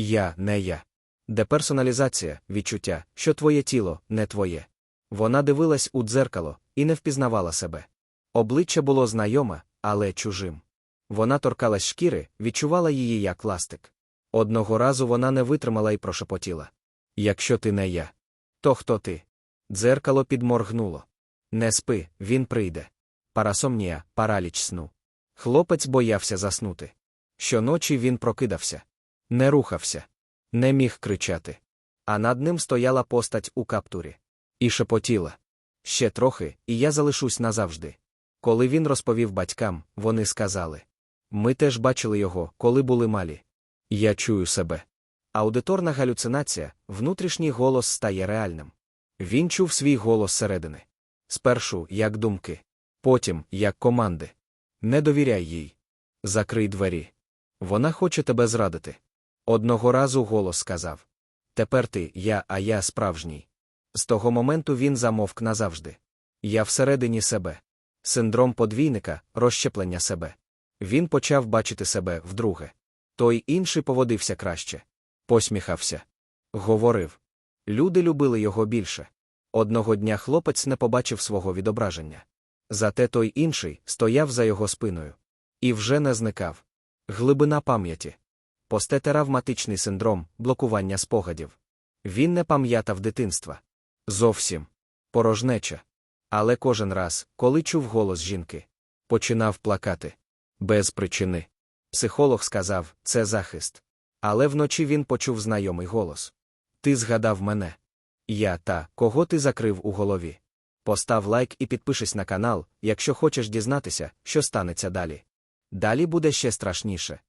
Я не я. Деперсоналізація, відчуття, що твоє тіло не твоє. Вона дивилась у дзеркало і не впізнавала себе. Обличчя було знайоме, але чужим. Вона торкалась шкіри, відчувала її як ластик. Одного разу вона не витримала і прошепотіла. Якщо ти не я, то хто ти? Дзеркало підморгнуло. Не спи, він прийде. Парасомнія, параліч сну. Хлопець боявся заснути. Щоночі він прокидався. Не рухався. Не міг кричати. А над ним стояла постать у каптурі. І шепотіла. Ще трохи, і я залишусь назавжди. Коли він розповів батькам, вони сказали. Ми теж бачили його, коли були малі. Я чую себе. Аудиторна галюцинація, внутрішній голос стає реальним. Він чув свій голос середини. Спершу, як думки, потім, як команди. Не довіряй їй. Закрий двері. Вона хоче тебе зрадити. Одного разу голос сказав Тепер ти, я, а я справжній. З того моменту він замовк назавжди. Я всередині себе. Синдром подвійника, розщеплення себе. Він почав бачити себе вдруге. Той інший поводився краще. Посміхався. Говорив. Люди любили його більше. Одного дня хлопець не побачив свого відображення. Зате той інший стояв за його спиною. І вже не зникав. Глибина пам'яті. Постетравматичний синдром, блокування спогадів. Він не пам'ятав дитинства. Зовсім. Порожнеча. Але кожен раз, коли чув голос жінки, починав плакати. Без причини. Психолог сказав, це захист. Але вночі він почув знайомий голос. Ти згадав мене. Я та, кого ти закрив у голові. Постав лайк і підпишись на канал, якщо хочеш дізнатися, що станеться далі. Далі буде ще страшніше.